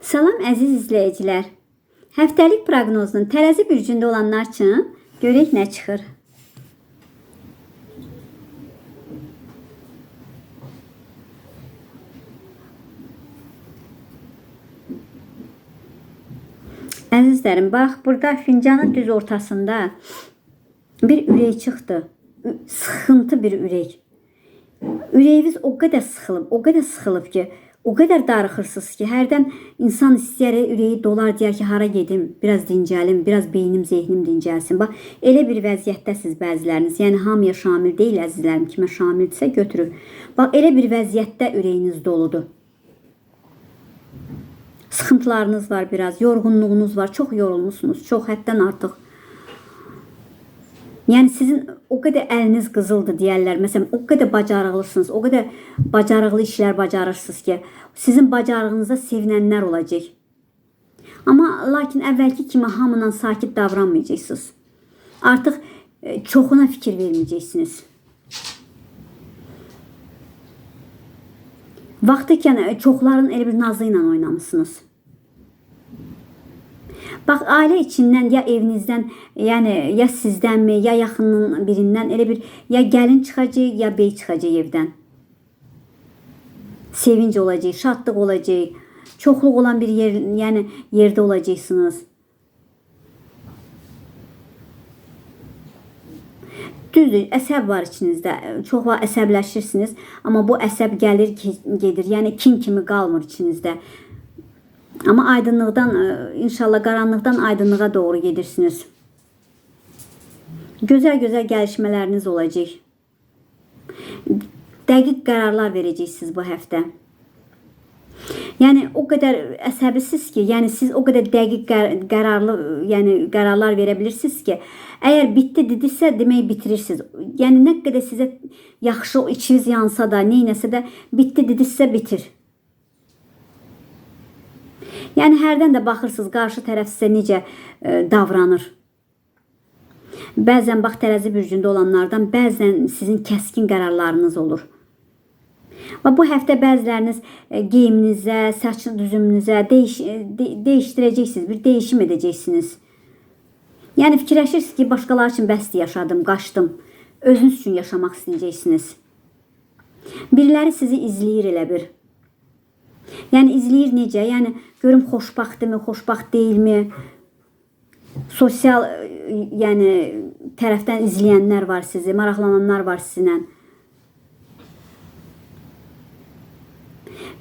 Salam əziz izləyicilər. Həftəlik proqnozun tərəzi bürcündə olanlar üçün görək nə çıxır. Əzizlərim, bax, burada fincanın düz ortasında bir ürək çıxdı. Sıxıntı bir ürək. Ürəyiniz o qədər sıxılıb, o qədər sıxılıb ki, o qədər darıxırsınız ki, hərdən insan istəyər ürəyi dolar deyər ki, hara gedim, biraz dincəlim, biraz beynim, zehnim dincəlsin. Bax, elə bir vəziyyətdəsiz bəziləriniz. Yəni hamıya şamil deyil əzizlərim, kimə şamildirsə götürür. Bax, elə bir vəziyyətdə ürəyiniz doludur. Sıxıntılarınız var biraz, yorğunluğunuz var, çox yorulmusunuz, çox həddən artıq. Yəni sizin o qədər əliniz qızıldır deyərlər. Məsələn, o qədər bacarıqlısınız, o qədər bacarıqlı işlər bacarırsınız ki, sizin bacarığınıza sevinənlər olacaq. Amma lakin əvvəlki kimi hamıdan sakit davranmayacaqsınız. Artıq e, çoxuna fikir verməyəcəksiniz. Vaxtı ikən e, çoxların elə bir nazı ilə oynamısınız. Bax ailə içindən ya evinizdən, yəni ya sizdənmi, ya yaxının birindən elə bir ya gəlin çıxacaq, ya bey çıxacaq evdən. Sevinc olacaq, şadlıq olacaq. Çoxluq olan bir yer, yəni yerdə olacaqsınız. Düzdür, əsəb var içinizdə. Çox vaxt əsəbləşirsiniz, amma bu əsəb gəlir, gedir. Yəni kin kimi qalmır içinizdə. Amma aydınlıqdan e, inşallah qaranlıqdan aydınlığa doğru gedirsiniz. Gözəl-gözəl gəlişmələriniz olacaq. Dəqiq qərarlar verəcəksiniz bu həftə. Yəni o qədər əsəbisiz ki, yəni siz o qədər dəqiq qər qərarlı, yəni qərarlar verə bilirsiniz ki, əgər bitdi dedisə, demək bitirirsiniz. Yəni nə qədər sizə yaxşı içiniz yansa da, nə etsə də bitdi dedisə bitir. Yəni hərdən də baxırsınız qarşı tərəf sizə necə e, davranır. Bəzən bax tərəzi bürcündə olanlardan bəzən sizin kəskin qərarlarınız olur. Və bu həftə bəziləriniz e, geyiminizə, saç düzümünüzə dəyiş, e, de, dəyişdirəcəksiniz, bir dəyişim edəcəksiniz. Yəni fikirləşirsiniz ki, başqaları üçün bəsdir yaşadım, qaçdım. Özünüz üçün yaşamaq istəyəcəksiniz. Biriləri sizi izləyir elə bir. Yəni izləyir necə? Yəni görüm xoşbaxtdımı, xoşbaxt deyilmi? Sosial e, yəni tərəfdən izləyənlər var sizi, maraqlananlar var sizinlə.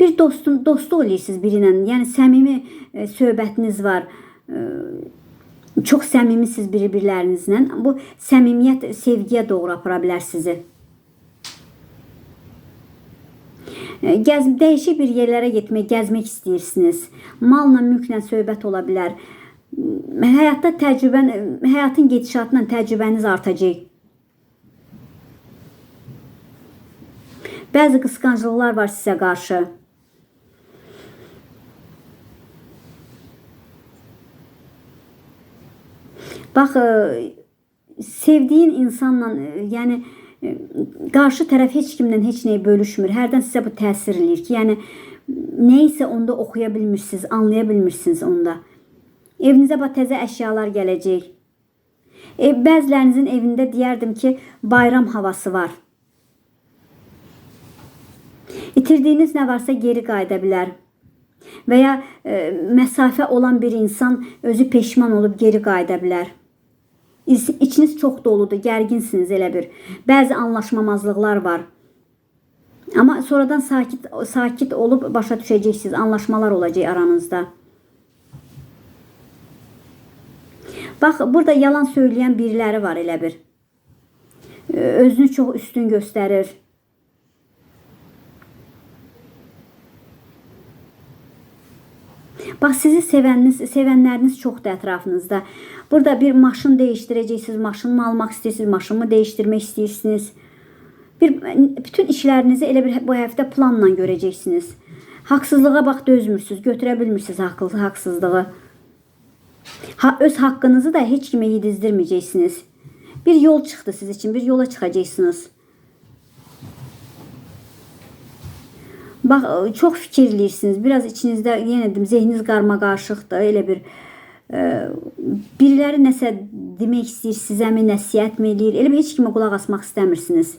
Bir dostun dostu oluyorsunuz birilə. Yəni səmimi e, söhbətiniz var. E, çox səmimisiniz bir-birlərinizlə. Bu səmimiyyət sevgiyə doğru apara bilər sizi. E, Gəz, dəyişik bir yerlərə getmək, gəzmək istəyirsiniz. Malla, mülklə söhbət ola bilər. Həyatda təcrübən, həyatın gedişatla təcrübəniz artacaq. Bəzi qısqanclıqlar var sizə qarşı. Bax, e, sevdiyin insanla, e, yəni e, qarşı tərəf heç kimlə heç nəyi bölüşmür. Hərdən sizə bu təsir eləyir ki, yəni nə isə onda oxuya bilmirsiniz, anlaya bilmirsiniz onda. Evinizə bax təzə əşyalar gələcək. E, bəzilərinizin evində deyərdim ki, bayram havası var. İtirdiyiniz nə varsa geri qayıda bilər. Və ya e, məsafə olan bir insan özü peşman olub geri qayıda bilər. İz- İçiniz çox doludur, gərginsiniz elə bir. Bəzi anlaşmamazlıqlar var. Amma sonradan sakit sakit olub başa düşəcəksiniz. Anlaşmalar olacaq aranızda. Bax, burada yalan söyləyən biriləri var elə bir. Özünü çox üstün göstərir. Bax sizi sevəniniz, sevənləriniz çoxdur ətrafınızda. Burada bir maşın dəyişdirəcəksiniz, maşınımı almaq istəyirsiniz, maşınımı dəyişdirmək istəyirsiniz. Bir bütün işlərinizi elə bir bu həftə planla görəcəksiniz. Haqsızlığa bax dözmürsüz, götürə bilmirsiniz haqlı haqsızlığı. Ha, öz haqqınızı da heç kimə yedizdirməyəcəksiniz. Bir yol çıxdı siz üçün, bir yola çıxacaqsınız. Bax, çox fikirləyirsiniz. Biraz içinizdə yenə deyim, zehniniz qarmaqarışıqdır. Elə bir e, biriləri nəsə demək istəyir, sizəmi nəsihət mi eləyir? Elə bir heç kimə qulaq asmaq istəmirsiniz.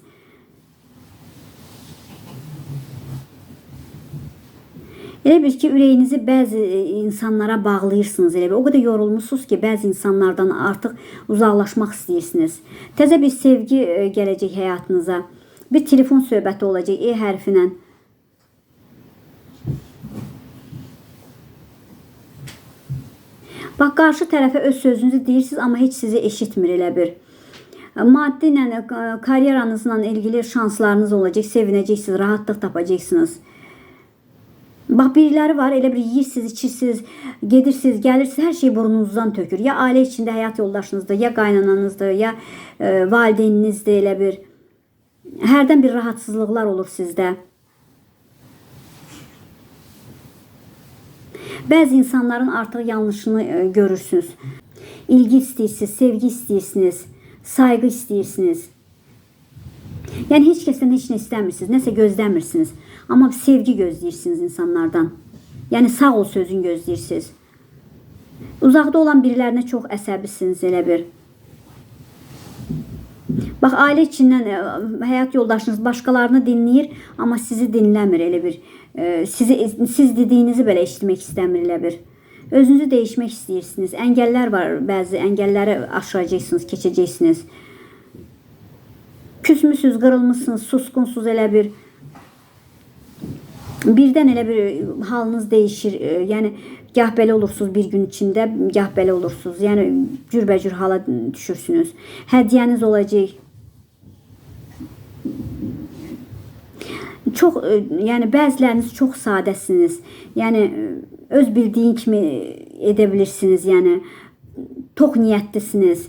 Elə bir ki, ürəyinizi bəzi e, insanlara bağlayırsınız. Elə bir o qədər yorulmusunuz ki, bəzi insanlardan artıq uzaqlaşmaq istəyirsiniz. Təzə bir sevgi e, gələcək həyatınıza. Bir telefon söhbəti olacaq E hərfi Bax qarşı tərəfə öz sözünüzü deyirsiniz, amma heç sizi eşitmir elə bir. Maddi ilə, e, karyeranızla ilgili şanslarınız olacaq, sevinəcəksiniz, rahatlıq tapacaqsınız. Bax biriləri var, elə bir yeyirsiniz, içirsiniz, gedirsiniz, gəlirsiniz, hər şey burnunuzdan tökür. Ya ailə içində həyat yoldaşınızdır, ya qaynananızdır, ya e, valideyninizdir elə bir. Hərdən bir rahatsızlıqlar olur sizdə. Bəzi insanların artıq yanlışını e, görürsünüz. İlgi istəyirsiniz, sevgi istəyirsiniz, sayğı istəyirsiniz. Yəni heç kəsdən heç nə istəmirsiniz, nəsə gözləmirsiniz. Amma sevgi gözləyirsiniz insanlardan. Yəni sağ ol sözün gözləyirsiniz. Uzaqda olan birilərinə çox əsəbisiniz elə bir. Bax ailə içindən ə, həyat yoldaşınız başqalarını dinləyir, amma sizi dinləmir elə bir. Ə, Sizi siz dediyinizi belə eşitmək istəmir elə bir. Özünüzü dəyişmək istəyirsiniz. Əngəllər var, bəzi əngəlləri aşıracaqsınız, keçəcəksiniz. Küsmüsüz, qırılmısınız, susqunsuz elə bir. Birdən elə bir halınız dəyişir. ə, Yəni gah belə olursunuz bir gün içində, gah belə olursunuz. Yəni cürbəcür hala düşürsünüz. Hədiyyəniz olacaq. Çox ə, yəni bəziləriniz çox sadəsiniz. Yəni ə, öz bildiyin kimi edə bilirsiniz. Yəni tox niyyətlisiniz.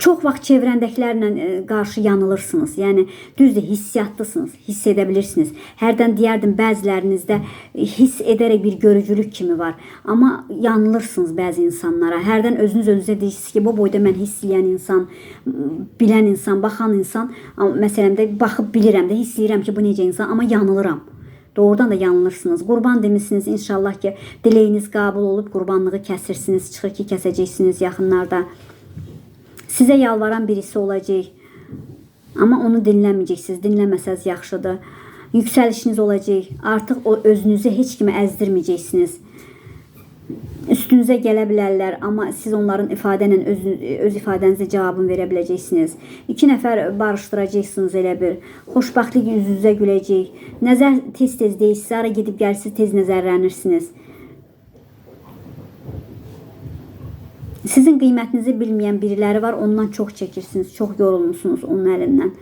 Çox vaxt çevrəndəkilərlə ə, qarşı yanılırsınız. Yəni düzdür, hisssiyatlısınız, hiss edə bilirsiniz. Hərdən deyərdim bəzilərinizdə hiss edərək bir görücülük kimi var. Amma yanılırsınız bəzi insanlara. Hərdən özünüz özünüzə deyirsiniz ki, bu boyda mən hiss edən insan, bilən insan, baxan insan, məsələn də baxıb bilirəm də, hiss edirəm ki, bu necə insan, amma yanılıram. Doğrudan da yanılırsınız. Qurban demisiniz inşallah ki, diləyiniz qəbul olub qurbanlığı kəsirsiniz, çıxır ki, kəsəcəksiniz yaxınlarda. Sizə yalvaran birisi olacaq. Amma onu dinləməyəcəksiniz. Dinləməsəz yaxşıdır. Yüksəlişiniz olacaq. Artıq o özünüzü heç kimə əzdirməyəcəksiniz. Üstünüzə gələ bilərlər, amma siz onların ifadə ilə öz, öz ifadənizə cavabını verə biləcəksiniz. İki nəfər barışdıracaqsınız elə bir. Xoşbəxtlik yüz-üzə güləcək. Nəzər tez-tez deyilsə, ara gedib gəlsiz tez nəzərlənirsiniz. Sizin qiymətinizi bilməyən biriləri var, ondan çox çəkirsiniz, çox yorulmusunuz onun əlindən.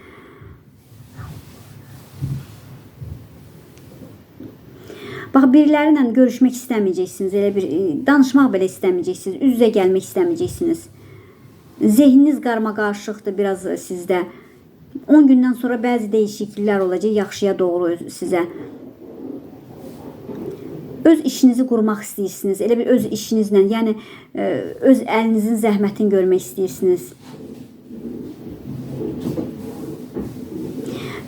Bax biriləri ilə görüşmək istəməyəcəksiniz, elə bir e, danışmaq belə istəməyəcəksiniz, üz-üzə gəlmək istəməyəcəksiniz. Zehniniz qarmaqarışıqdır biraz sizdə. 10 gündən sonra bəzi dəyişikliklər olacaq yaxşıya doğru sizə. Öz işinizi qurmaq istəyirsiniz. Elə bir öz işinizlə, yəni e, öz əlinizin zəhmətini görmək istəyirsiniz.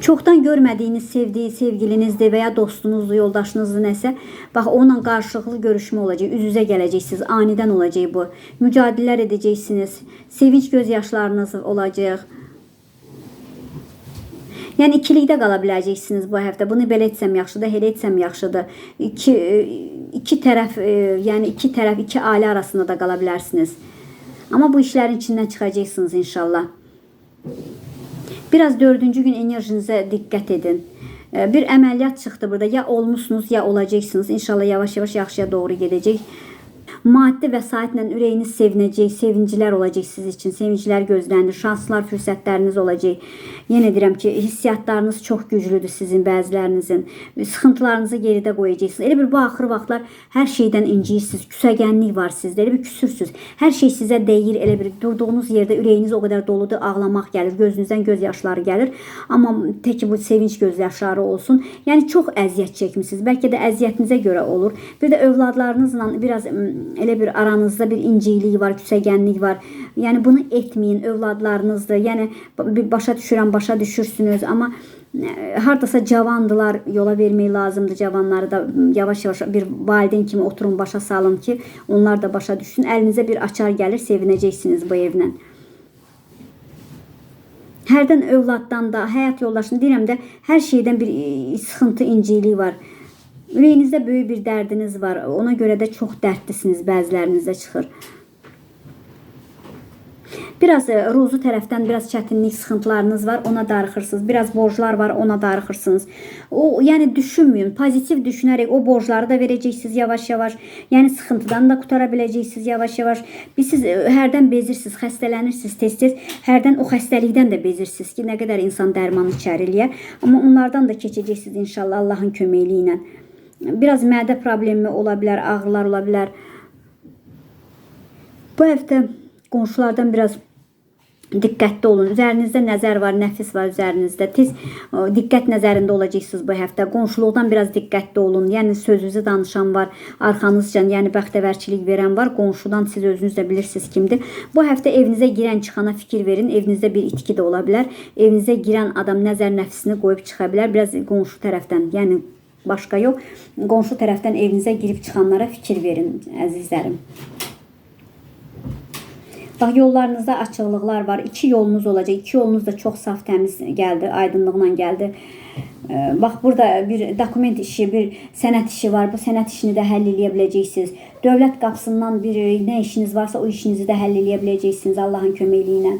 Çoxdan görmədiyiniz, sevdiyi sevgilinizdir və ya dostunuzdur, yoldaşınızdır nəsə, bax onunla qarşılıqlı görüşmə olacaq, üz-üzə gələcəksiniz, anidən olacaq bu. Mücadilələr edəcəksiniz, sevinç göz yaşlarınız olacaq. Yəni ikilikdə qala biləcəksiniz bu həftə. Bunu belə etsəm yaxşıdır, elə etsəm yaxşıdır. İki iki tərəf, e, yəni iki tərəf, iki ailə arasında da qala bilərsiniz. Amma bu işlərin içindən çıxacaqsınız inşallah. Biraz dördüncü gün enerjinizə diqqət edin. E, Bir əməliyyat çıxdı burada. Ya olmusunuz, ya olacaqsınız. İnşallah yavaş-yavaş yaxşıya doğru gedəcək. Maddi vəsaitlə ürəyiniz sevinəcək, sevincilər olacaq siz üçün. Sevinclər gözlənilir, şanslar, fürsətləriniz olacaq. Yenə deyirəm ki, hissiyatlarınız çox güclüdür sizin bəzilərinizin. Sıxıntılarınızı geridə qoyacaqsınız. Elə bir bu axır vaxtlar hər şeydən inciyirsiniz. Küsəgənlik var sizdə. Elə bir küsürsüz. Hər şey sizə deyir. Elə bir durduğunuz yerdə ürəyiniz o qədər doludur, ağlamaq gəlir, gözünüzdən göz yaşları gəlir. Amma tək bu sevinç göz yaşları olsun. Yəni çox əziyyət çəkmisiniz. Bəlkə də əziyyətinizə görə olur. Bir də övladlarınızla biraz elə bir aranızda bir inciklik var, küsəgənlik var. Yəni bunu etməyin, övladlarınızdır. Yəni başa düşürəm, başa düşürsünüz, amma e, hardasa cavandılar, yola vermək lazımdır cavanları da yavaş-yavaş bir valideyn kimi oturun başa salın ki, onlar da başa düşsün. Əlinizə bir açar gəlir, sevinəcəksiniz bu evlə. Hərdən övladdan da, həyat yoldaşını deyirəm də, hər şeydən bir e, sıxıntı, inciklik var. Ürəyinizdə böyük bir dərdiniz var. Ona görə də çox dərdlisiniz, bəzilərinizdə çıxır. Biraz e, ruzu tərəfdən biraz çətinlik, sıxıntılarınız var, ona darıxırsınız. Biraz borclar var, ona darıxırsınız. O, yəni düşünməyin, pozitiv düşünərək o borcları da verəcəksiniz yavaş-yavaş. Yəni sıxıntıdan da qutara biləcəksiniz yavaş-yavaş. Biz siz e, hərdən bezirsiniz, xəstələnirsiniz tez-tez. Hərdən o xəstəlikdən də bezirsiniz ki, nə qədər insan dərman içər eləyər. Amma onlardan da keçəcəksiniz inşallah Allahın köməkliyi ilə. Biraz mədə problemi ola bilər, ağrılar ola bilər. Bu həftə qonşulardan biraz diqqətli olun. Üzərinizdə nəzər var, nəfis var üzərinizdə. Tez diqqət nəzərində olacaqsınız bu həftə. Qonşuluqdan biraz diqqətli olun. Yəni sözünüzü danışan var, arxanızca, yəni bəxtəvərçilik verən var. Qonşudan siz özünüz də bilirsiniz kimdir. Bu həftə evinizə girən çıxana fikir verin. Evinizdə bir itki də ola bilər. Evinizə girən adam nəzər nəfsini qoyub çıxa bilər. Biraz qonşu tərəfdən, yəni başqa yox, qonşu tərəfdən evinizə girib çıxanlara fikir verin, əzizlərim. Bax yollarınızda açıqlıqlar var. İki yolunuz olacaq. İki yolunuz da çox saf, təmiz gəldi, aydınlıqla gəldi. Bax burada bir dokument işi, bir sənət işi var. Bu sənət işini də həll edə biləcəksiniz. Dövlət qapısından bir nə işiniz varsa o işinizi də həll edə biləcəksiniz Allahın köməkliyi ilə.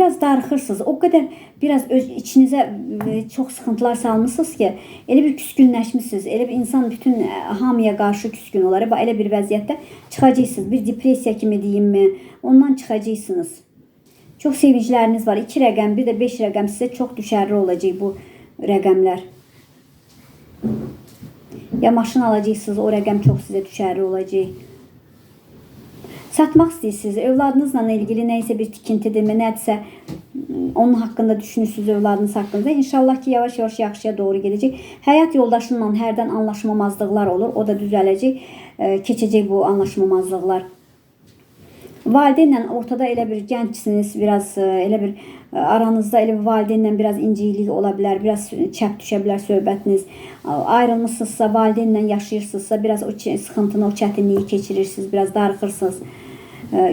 Biraz darıxırsınız. O qədər biraz öz içinizə e, çox sıxıntılar salmısınız ki, elə bir küskünləşmisiniz. Elə bir insan bütün e, hamıya qarşı küskün olar. Elə bir vəziyyətdə çıxacaqsınız. Bir depressiya kimi deyimmi? Ondan çıxacaqsınız. Çox sevincləriniz var. 2 rəqəm, bir də 5 rəqəm sizə çox düşərli olacaq bu rəqəmlər. Ya maşın alacaqsınız, o rəqəm çox sizə düşərli olacaq. Satmaq istəyirsiniz, övladınızla ilgili nə isə bir tikintidirmi, nədirsə onun haqqında düşünürsüz övladınız haqqında. İnşallah ki, yavaş-yavaş yaxşıya doğru gedəcək. Həyat yoldaşınla hərdən anlaşmamazlıqlar olur. O da düzələcək, keçəcək bu anlaşmamazlıqlar. Valideynlə ortada elə bir gəncsiniz, biraz e, elə bir e, aranızda elə bir valideynlə biraz inciklik ola bilər, biraz çəp düşə bilər söhbətiniz. Ayrılmısınızsa, valideynlə yaşayırsınızsa, biraz o sıxıntını, o çətinliyi keçirirsiniz, biraz darıxırsınız. E,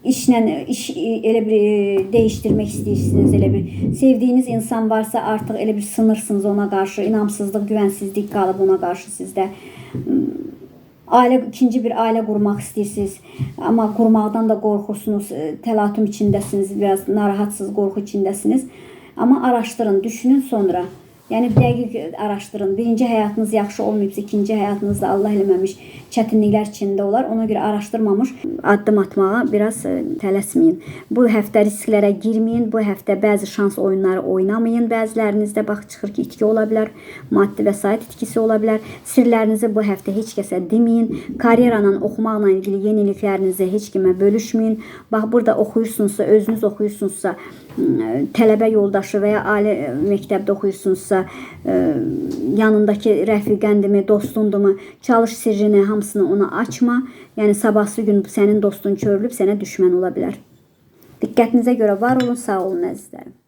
İşlə iş elə bir e, dəyişdirmək istəyirsiniz, elə bir sevdiyiniz insan varsa artıq elə bir sınırsınız ona qarşı, inamsızlıq, güvənsizlik qalıb ona qarşı sizdə ailə ikinci bir ailə qurmaq istəyirsiniz, amma qurmaqdan da qorxursunuz, e, təlatüm içindəsiniz, biraz narahatsınız, qorxu içindəsiniz. Amma araşdırın, düşünün sonra. Yəni dəqiq araşdırın. Birinci həyatınız yaxşı olmayıbsa, ikinci həyatınızda Allah eləməmiş çətinliklər içində olar. Ona görə araşdırmamış addım atmağa biraz e, tələsməyin. Bu həftə risklərə girməyin. Bu həftə bəzi şans oyunları oynamayın. Bəzilərinizdə bax çıxır ki, itki ola bilər, maddi vəsait itkisi ola bilər. Sirlərinizi bu həftə heç kəsə deməyin. Karyeranla, oxumaqla ilgili yeniliklərinizi heç kimə bölüşməyin. Bax burada oxuyursunuzsa, özünüz oxuyursunuzsa, tələbə yoldaşı və ya ali e, məktəbdə oxuyursunuzsa, e, yanındakı rəfiqəndimi, dostundurmu, çalış sirrini hamısını ona açma. Yəni sabahsı gün sənin dostun çörülüb sənə düşmən ola bilər. Diqqətinizə görə var olun, sağ olun əzizlərim.